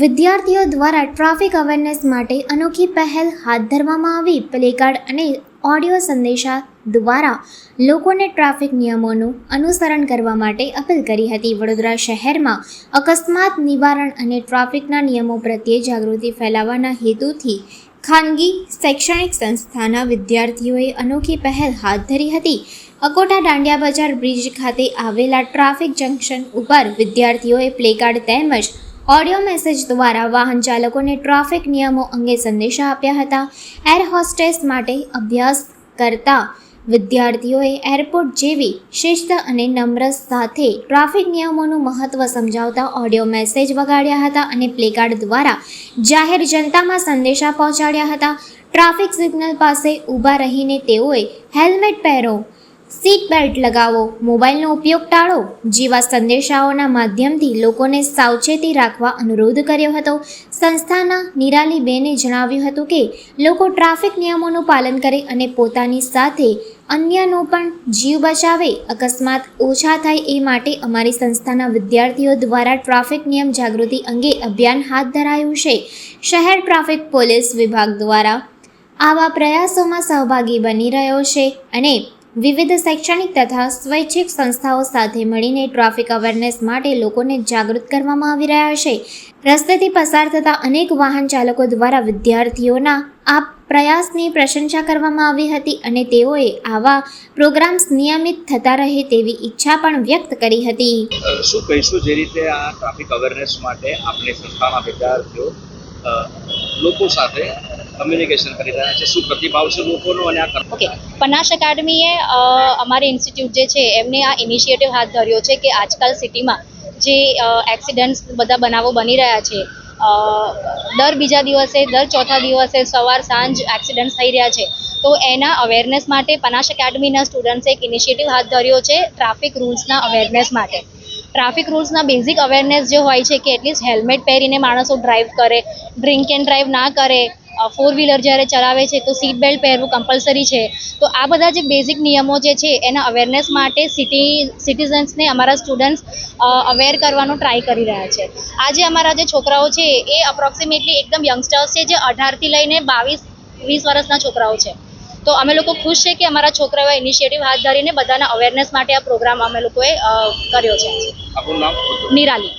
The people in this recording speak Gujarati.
વિદ્યાર્થીઓ દ્વારા ટ્રાફિક અવેરનેસ માટે અનોખી પહેલ હાથ ધરવામાં આવી. પ્લેકાર્ડ અને ઓડિયો સંદેશા દ્વારા લોકોને ટ્રાફિક નિયમોનું અનુસરણ કરવા માટે અપીલ કરી હતી. વડોદરા શહેરમાં અકસ્માત, નિવારણ અને ટ્રાફિકના નિયમો પ્રત્યે જાગૃતિ ફેલાવવાના હેતુથી ખાનગી શૈક્ષણિક સંસ્થાના વિદ્યાર્થીઓએ અનોખી પહેલ હાથ ધરી હતી. અકોટા દાંડિયા બજાર બ્રિજ ખાતે આવેલા ટ્રાફિક જંકશન ઉપર વિદ્યાર્થીઓએ પ્લેકાર્ડ તેમજ ઓડિયો મેસેજ દ્વારા વાહન ચાલકોને ટ્રાફિક નિયમો અંગે સંદેશા આપ્યા હતા. એર હોસ્ટેસ માટે અભ્યાસ કરતા વિદ્યાર્થીઓએ એરપોર્ટ જેવી શિસ્ત અને નમ્ર સાથે ટ્રાફિક નિયમોનું મહત્ત્વ સમજાવતા ઓડિયો મેસેજ વગાડ્યા હતા અને પ્લેકાર્ડ દ્વારા જાહેર જનતામાં સંદેશા પહોંચાડ્યા હતા. ટ્રાફિક સિગ્નલ પાસે ઊભા રહીને તેઓએ હેલ્મેટ પહેરો સીટ બેલ્ટ લગાવો, મોબાઈલનો ઉપયોગ ટાળો જેવા સંદેશાઓના માધ્યમથી લોકોને સાવચેતી રાખવા અનુરોધ કર્યો હતો. સંસ્થાના નિરાલીબેને જણાવ્યું હતું કે લોકો ટ્રાફિક નિયમોનું પાલન કરે અને પોતાની સાથે અન્યનો પણ જીવ બચાવે, અકસ્માત ઓછા થાય એ માટે અમારી સંસ્થાના વિદ્યાર્થીઓ દ્વારા ટ્રાફિક નિયમ જાગૃતિ અંગે અભિયાન હાથ ધરાયું છે. શહેર ટ્રાફિક પોલીસ વિભાગ દ્વારા આવા પ્રયાસોમાં સહભાગી બની રહ્યો છે અને વિવિધ શૈક્ષણિક તથા સ્વૈચ્છિક સંસ્થાઓ સાથે મળીને ટ્રાફિક અવેરનેસ માટે લોકોને જાગૃત કરવામાં આવી રહ્યા છે. રસ્તેથી પસાર થતા અનેક વાહન ચાલકો દ્વારા વિદ્યાર્થીઓના આ પ્રયાસની પ્રશંસા કરવામાં આવી હતી અને તેઓએ આવા પ્રોગ્રામ્સ નિયમિત થતા રહે તેવી ઈચ્છા પણ વ્યક્ત કરી હતી. શું કહીશું? જે રીતે આ ટ્રાફિક અવેરનેસ માટે આપણી સંસ્થાના વિદ્યાર્થીઓ લોકો સાથે કમ્યુનિકેશન કરી રહ્યા છે. શું પ્રતિભાવ છે લોકોનો અને આ ઓકે. પનાશ એકેડમીએ અમારી ઇન્સ્ટિટ્યૂટ જે છે એમને આ ઇનિશિયેટિવ હાથ ધર્યો છે કે આજકાલ સિટીમાં જે એક્સિડન્ટ્સ બધા બનાવો બની રહ્યા છે દર બીજા દિવસે, દર ચોથા દિવસે સવાર, સાંજ એક્સિડન્ટ્સ થઈ રહ્યા છે. તો એના અવેરનેસ માટે પનાશ એકેડમીના સ્ટુડન્ટ્સે એક ઇનિશિયેટિવ હાથ ધર્યો છે ટ્રાફિક રૂલ્સના અવેરનેસ માટે. ટ્રાફિક રૂલ્સના બેઝિક અવેરનેસ જે હોય છે કે એટલીસ્ટ હેલ્મેટ પહેરીને માણસો ડ્રાઈવ કરે ડ્રિંક એન્ડ ડ્રાઈવ ના કરે ફોર વ્હીલર જ્યારે ચલાવે છે તો સીટ બેલ્ટ પહેરવું કમ્પલસરી છે. તો આ બધા જે બેઝિક નિયમો જે છે એના અવેરનેસ માટે સિટી સિટીઝન્સને અમારા સ્ટુડન્ટ્સ અવેર કરવાનો ટ્રાય કરી રહ્યા છે. આજે અમારા જે છોકરાઓ છે એ અપ્રોક્સિમેટલી એકદમ યંગસ્ટર્સ છે જે અઢારથી લઈને બાવીસ વીસ વર્ષના છોકરાઓ છે. તો અમે લોકો ખુશ છે કે અમારા છોકરાઓએ ઇનિશિયેટિવ હાથ ધરીને બધાના અવેરનેસ માટે આ પ્રોગ્રામ અમે લોકોએ કર્યો છે. નામ? નિરાલી.